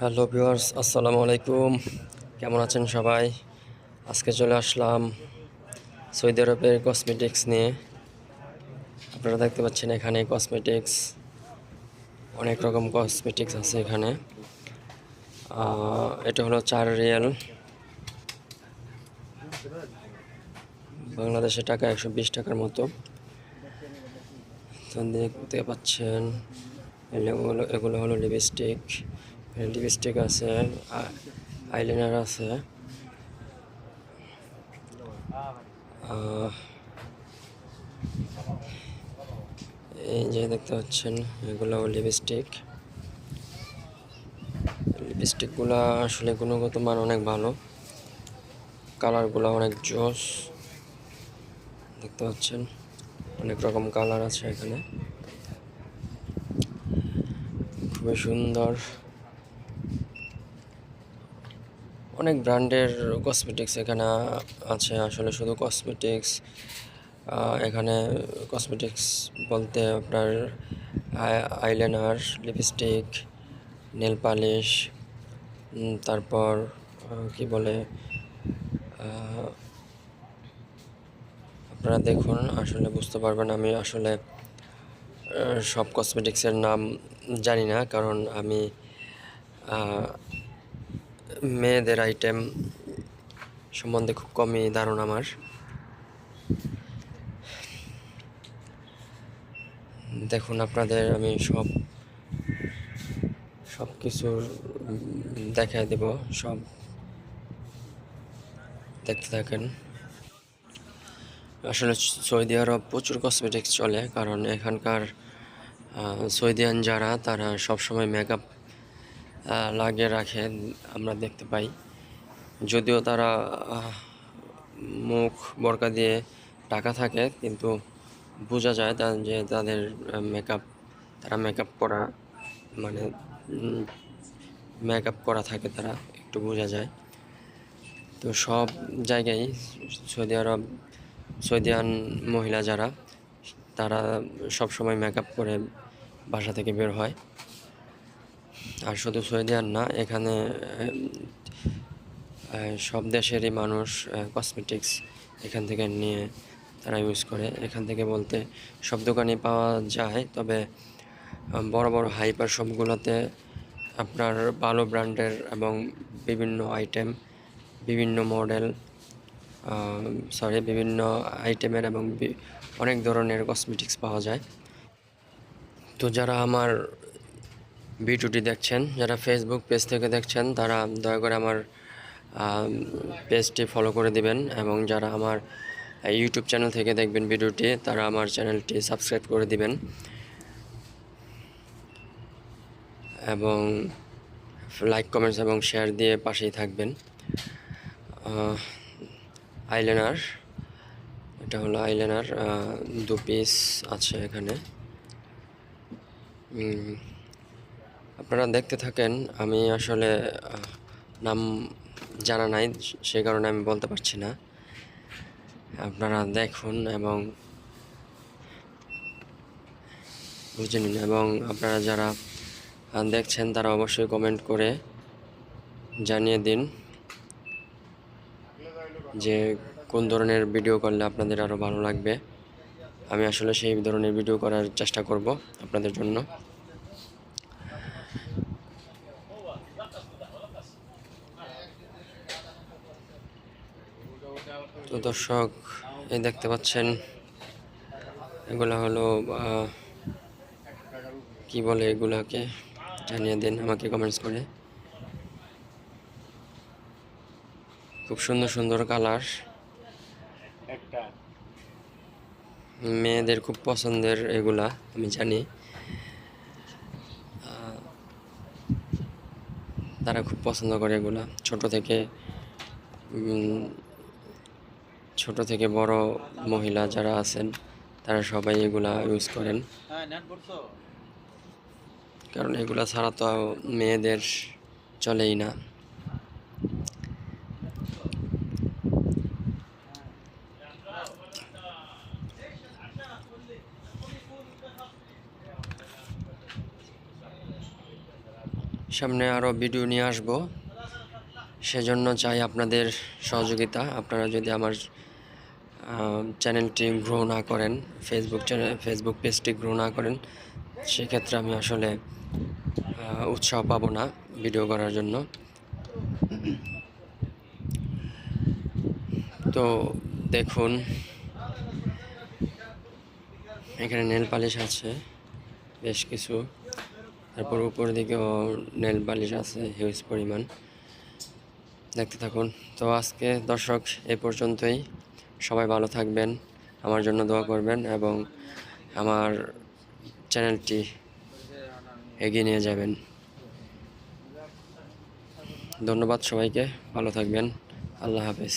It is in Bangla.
হ্যালো ভিউয়ার্স, আসসালামু আলাইকুম। কেমন আছেন সবাই? আজকে চলে আসলাম সৌদি আরবের কসমেটিক্স নিয়ে। আপনারা দেখতে পাচ্ছেন এখানে কসমেটিক্স অনেক রকম কসমেটিক্স আছে এখানে। এটা হলো চার রিয়াল। বাংলাদেশের টাকা একশো বিশ টাকার মতো। দেখতে পাচ্ছেন, এগুলো এগুলো হলো লিপস্টিক লিপস্টিক আছে আইলাইনার আছে। এই যে দেখতে পাচ্ছেন, এগুলো লিপস্টিক লিপস্টিকগুলো আসলে গুণগত মান অনেক ভালো। কালারগুলো অনেক জোস। দেখতে পাচ্ছেন, অনেক রকম কালার আছে এখানে। খুবই সুন্দর। অনেক ব্র্যান্ডের কসমেটিক্স এখানে আছে, আসলে শুধু কসমেটিক্স এখানে কসমেটিক্স বলতে আপনার আইলাইনার লিপস্টিক নেল পালিশ তারপর কি বলে আপনারা দেখুন, আসলে বুঝতে পারবেন আমি আসলে সব কসমেটিক্সের নাম জানি না, কারণ আমি মেয়েদের আইটেম সম্বন্ধে খুব কমই ধারণা আমার। দেখুন আপনাদের, আমি সব সব কিছুর দেখায় দেব, সব দেখতে থাকেন। আসলে সৌদি আরব প্রচুর কসমেটিক্স চলে, কারণ এখানকার সৌদিয়ান যারা, তারা সবসময় মেকআপ লাগিয়ে রাখে, আমরা দেখতে পাই। যদিও তারা মুখ বরকা দিয়ে ঢাকা থাকে, কিন্তু বোঝা যায় যে তাদের মেকআপ তারা মেকআপ করা মানে মেকআপ করা থাকে তারা, একটু বোঝা যায়। তো সব জায়গায় সৌদি আরব সৌদিয়ান মহিলা যারা, তারা সব সময় মেকআপ করে বাসা থেকে বের হয়। আর শুধু সৌদি আর না, এখানে সব দেশেরই মানুষ কসমেটিক্স এখান থেকে নিয়ে তারা ইউজ করে। এখান থেকে বলতে সব দোকানে পাওয়া যায়, তবে বড় বড় হাইপার শপগুলোতে আপনার ভালো ব্র্যান্ডের এবং বিভিন্ন আইটেম বিভিন্ন মডেল সরি বিভিন্ন আইটেমের এবং অনেক ধরনের কসমেটিক্স পাওয়া যায়। তো যারা আমার ভিডিওটি দেখছেন, যারা ফেসবুক পেজ থেকে দেখছেন, তারা দয়া করে আমার পেজটি ফলো করে দিবেন এবং যারা আমার ইউটিউব চ্যানেল থেকে দেখবেন ভিডিওটি, তারা আমার চ্যানেলটি সাবস্ক্রাইব করে দিবেন। এবং লাইক কমেন্টস এবং শেয়ার দিয়ে পাশেই থাকবেন। আইলাইনার এটা হলো আইলাইনার দু পিস আছে এখানে। আপনারা দেখতে থাকেন, আমি আসলে নাম জানা নাই, সে কারণে আমি বলতে পারছি না। আপনারা দেখুন এবং বুঝে নিন এবং আপনারা যারা দেখছেন তারা অবশ্যই কমেন্ট করে জানিয়ে দিন যে কোন ধরনের ভিডিও করলে আপনাদের আরও ভালো লাগবে। আমি আসলে সেই ধরনের ভিডিও করার চেষ্টা করব আপনাদের জন্য। তো দর্শক এই দেখতে পাচ্ছেন এগুলো হলো কি বলে এগুলাকে? জানিয়ে দিন আমাকে কমেন্টস করে। খুব সুন্দর সুন্দর কালার মেয়েদের খুব পছন্দের এগুলা আমি জানি। তারা খুব পছন্দ করে এগুলা। ছোট থেকে ছোট থেকে বড় মহিলা যারা আছেন, তারা সবাই এগুলা ইউজ করেন। কারণ এগুলা ছাড়া তো মেয়েদের চলেই না। সামনে আরও ভিডিও নিয়ে আসব। সেজন্য চাই আপনাদের সহযোগিতা। আপনারা যদি আমার চ্যানেলটি গ্রো না করেন ফেসবুক চ্যানেল ফেসবুক পেজটি গ্রো না করেন, সেক্ষেত্রে আমি আসলে উৎসাহ পাবো না ভিডিও করার জন্য। তো দেখুন, এখানে নেল পালিশ আছে, বেশ কিছু। তারপর উপর দিকেও নেল পালিশ আছে হিউজ পরিমাণ। দেখতে থাকুন। তো আজকে দর্শক, এ পর্যন্তই। সবাই ভালো থাকবেন, আমার জন্য দোয়া করবেন এবং আমার চ্যানেলটি এগিয়ে নিয়ে যাবেন। ধন্যবাদ সবাইকে, ভালো থাকবেন, আল্লাহ হাফেজ।